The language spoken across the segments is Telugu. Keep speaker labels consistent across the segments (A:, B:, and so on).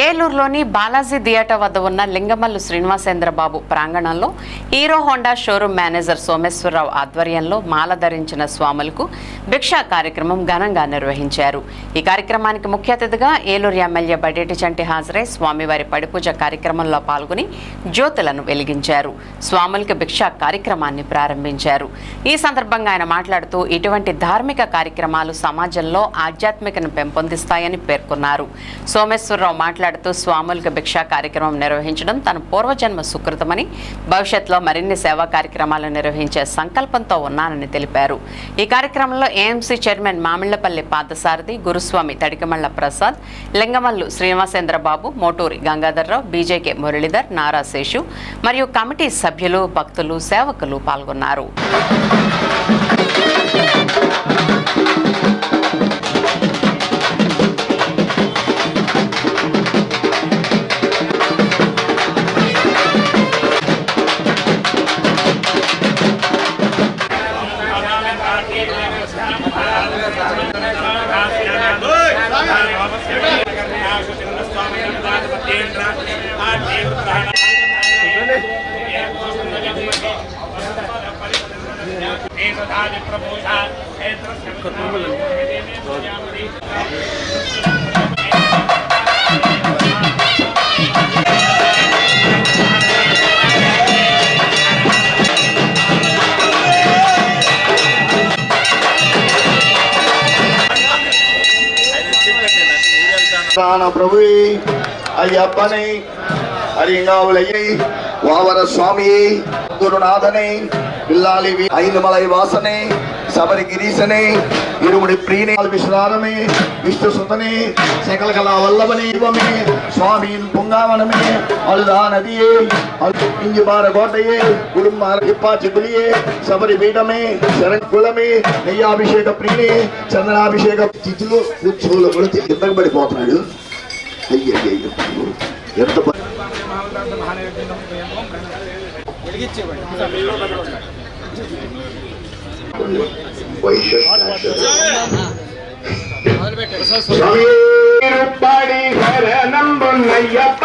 A: ఏలూరులోని బాలాజీ థియేటర్ వద్ద ఉన్న లింగమల్లు శ్రీనివాసేంద్రబాబు ప్రాంగణంలో Hero Honda showroom manager Someswararao ఆధ్వర్యంలో మాల ధరించిన స్వాములకు భిక్షా కార్యక్రమం ఘనంగా నిర్వహించారు. ఈ కార్యక్రమానికి ముఖ్య అతిథిగా ఏలూరు ఎమ్మెల్యే బడేటి చంటి హాజరై స్వామివారి పడిపూజ కార్యక్రమంలో పాల్గొని జ్యోతులను వెలిగించారు. స్వాములకు భిక్షా కార్యక్రమాన్ని ప్రారంభించారు. ఈ సందర్భంగా ఆయన మాట్లాడుతూ ఇటువంటి ధార్మిక కార్యక్రమాలు సమాజంలో ఆధ్యాత్మికను పెంపొందిస్తాయని పేర్కొన్నారు. సోమేశ్వరరావు మాట్లాడుతూ మాట్లాడుతూ స్వాములకు భిక్షా కార్యక్రమం నిర్వహించడం తన పూర్వజన్మ సుకృతమని భవిష్యత్తులో మరిన్ని సేవా కార్యక్రమాలు నిర్వహించే సంకల్పంతో ఉన్నానని తెలిపారు. ఈ కార్యక్రమంలో AMC chairman Mamillapalli Padasarathi Guruswamy Tadikamalla Prasad Lingamallu Srinivasendrababu Moturi Gangadharrao BJK Muralidhar Nara Seshu మరియు కమిటీ సభ్యులు భక్తులు సేవకులు పాల్గొన్నారు.
B: பிரபுவை ஐயப்பனை அரியங்காவுலையை வாவர சுவாமியை குருநாதனை பில்லாலி ஐந்து மலை வாசனை శబరి గిరీశని ఇరుముడి ప్రీని విశ్రారమే విష్ణు సుతని సకల కళా వల్లభని ఇవమే స్వామి పుంగావనమే అలుదా నదియే ఇంజుబార కోటయే కుడుంబార ఇప్పా చిగులియే శబరి పీఠమే శరణ్ కులమే నెయ్యాభిషేక ప్రియుని చంద్రాభిషేక తిథులు ఉత్సవులు కూడా కిందకు పడిపోతున్నాడు. అయ్యయ్యో ఎంత బ- స్వామి రూపాడి శరణంబున్నయ్యప్ప.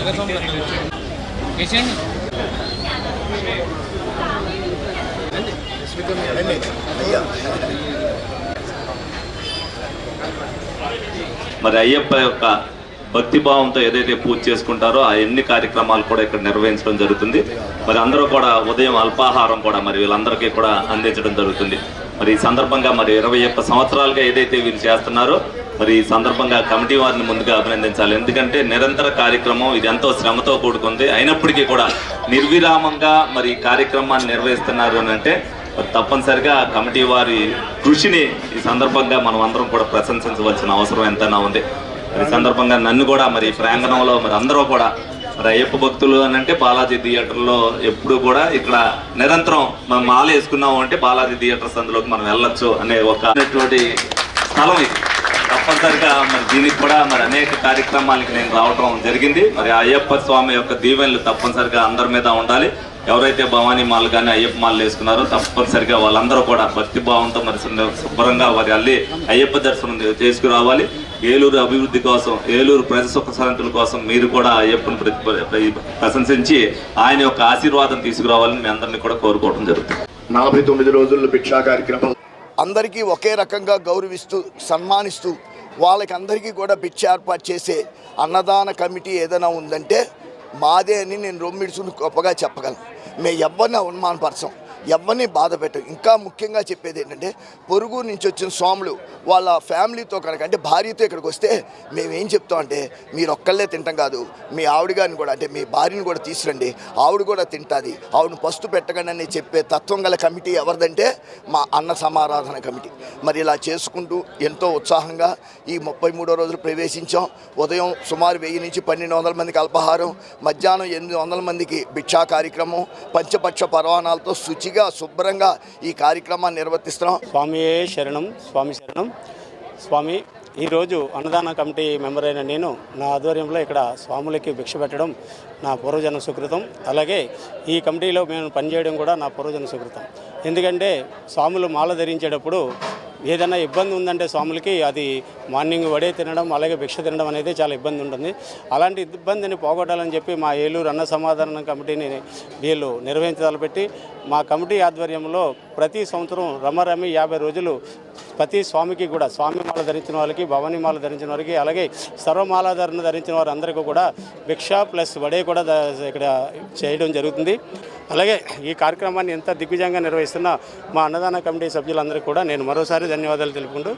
B: ఎంత ఎంత
C: మరి అయ్యప్ప యొక్క భక్తి భావంతో ఏదైతే పూజ చేసుకుంటారో ఆ ఎన్ని కార్యక్రమాలు కూడా ఇక్కడ నిర్వహించడం జరుగుతుంది. మరి అందరూ కూడా ఉదయం అల్పాహారం కూడా మరి వీళ్ళందరికీ కూడా అందించడం జరుగుతుంది. మరి ఈ సందర్భంగా మరి ఇరవై ఒక్క సంవత్సరాలుగా ఏదైతే వీరు చేస్తున్నారో మరి ఈ సందర్భంగా కమిటీ వారిని ముందుగా అభినందించాలి. ఎందుకంటే నిరంతర కార్యక్రమం ఇది ఎంతో శ్రమతో కూడుకుంది. అయినప్పటికీ కూడా నిర్విరామంగా మరి ఈ కార్యక్రమాన్ని నిర్వహిస్తున్నారు అని అంటే తప్పనిసరిగా ఆ కమిటీ వారి కృషిని ఈ సందర్భంగా మనం అందరం కూడా ప్రశంసించవలసిన అవసరం ఎంతైనా ఉంది. ఈ సందర్భంగా నన్ను కూడా మరి ప్రాంగణంలో మరి అందరూ కూడా మరి అయ్యప్ప భక్తులు అని అంటే బాలాజీ థియేటర్లో ఎప్పుడు కూడా ఇక్కడ నిరంతరం మనం మాల వేసుకున్నాము అంటే బాలాజీ థియేటర్స్ అందులోకి మనం వెళ్ళొచ్చు అనే ఒక స్థలం ఇది. తప్పనిసరిగా మరి దీనికి కూడా మరి అనేక కార్యక్రమాలకి నేను రావటం జరిగింది. మరి అయ్యప్ప స్వామి యొక్క దీవెనలు తప్పనిసరిగా అందరి మీద ఉండాలి. ఎవరైతే భవానీ మాలు కానీ అయ్యప్ప మాలు వేసుకున్నారో తప్పనిసరిగా వాళ్ళందరూ కూడా భక్తి భావంతో మరి శుభ్రంగా వారి అల్లి అయ్యప్ప దర్శనం చేసుకురావాలి. ఏలూరు అభివృద్ధి కోసం ఏలూరు ప్రజ సుఖ శాంతుల కోసం మీరు కూడా అయ్యప్పని ప్ర- ప్ర- ప్రశంసించి ఆయన యొక్క ఆశీర్వాదం తీసుకురావాలని మీ అందరినీ కూడా కోరుకోవడం జరుగుతుంది.
B: నలభై తొమ్మిది రోజుల్లో భిక్షా కార్యక్రమం.
D: అందరికీ ఒకే రకంగా గౌరవిస్తూ సన్మానిస్తూ వాళ్ళకి అందరికీ కూడా భిక్ష ఏర్పాటు చేసే అన్నదాన కమిటీ ఏదైనా ఉందంటే మాదే అని నేను రొమ్మిడుచుని గొప్పగా చెప్పగలను. మేము ఎవరిని అవమానపరచం. ఎవరిని బాధ పెట్టం ఇంకా ముఖ్యంగా చెప్పేది ఏంటంటే పొరుగు నుంచి వచ్చిన స్వాములు వాళ్ళ ఫ్యామిలీతో కనుక అంటే భార్యతో ఇక్కడికి వస్తే మేమేం చెప్తాం అంటే మీరు ఒక్కళ్ళే తింటాం కాదు. మీ ఆవిడ గారిని కూడా అంటే మీ భార్యని కూడా తీసురండి ఆవిడ కూడా తింటుంది. ఆవిడని పస్తు పెట్టకండి అని చెప్పే తత్వం గల కమిటీ ఎవరిదంటే మా అన్న సమారాధన కమిటీ. మరి ఇలా చేసుకుంటూ ఎంతో ఉత్సాహంగా ఈ ముప్పై మూడో రోజులు ప్రవేశించాం. ఉదయం సుమారు వెయ్యి నుంచి పన్నెండు వందల మందికి అల్పాహారం మధ్యాహ్నం ఎనిమిది వందల మందికి భిక్షా కార్యక్రమం పంచపక్ష పర్వాణాలతో శుచిగా శుభ్రంగా ఈ కార్యక్రమాన్ని నిర్వర్తిస్తున్నాం.
E: స్వామి శరణం స్వామి శరణం. స్వామి ఈరోజు అన్నదాన కమిటీ మెంబర్ అయిన నేను నా ఆధ్వర్యంలో ఇక్కడ స్వాములకి భిక్ష పెట్టడం నా పూర్వజన సుకృతం. అలాగే ఈ కమిటీలో మేము పనిచేయడం కూడా నా పూర్వజన సుకృతం. ఎందుకంటే స్వాములు మాల ధరించేటప్పుడు ఏదైనా ఇబ్బంది ఉందంటే స్వాములకి అది మార్నింగ్ వడే తినడం అలాగే భిక్ష తినడం అనేది చాలా ఇబ్బంది ఉంటుంది. అలాంటి ఇబ్బందిని పోగొట్టాలని చెప్పి మా ఏలూరు అన్న సమాధానం కమిటీని వీళ్ళు నిర్వహించదలపెట్టి మా కమిటీ ఆధ్వర్యంలో ప్రతి సంవత్సరం రమారమి యాభై రోజులు ప్రతి స్వామికి కూడా స్వామిమాల ధరించిన వాళ్ళకి భవనిమాల ధరించిన వారికి అలాగే సర్వమాలాధారణ ధరించిన వారందరికీ కూడా భిక్ష ప్లస్ వడే కూడా ఇక్కడ చేయడం జరుగుతుంది. అలాగే ఈ కార్యక్రమాన్ని ఎంత దిగ్విజంగా నిర్వహిస్తున్న మా అన్నదాన కమిటీ సభ్యులందరికీ కూడా నేను మరోసారి ధన్యవాదాలు తెలుపుకుంటూ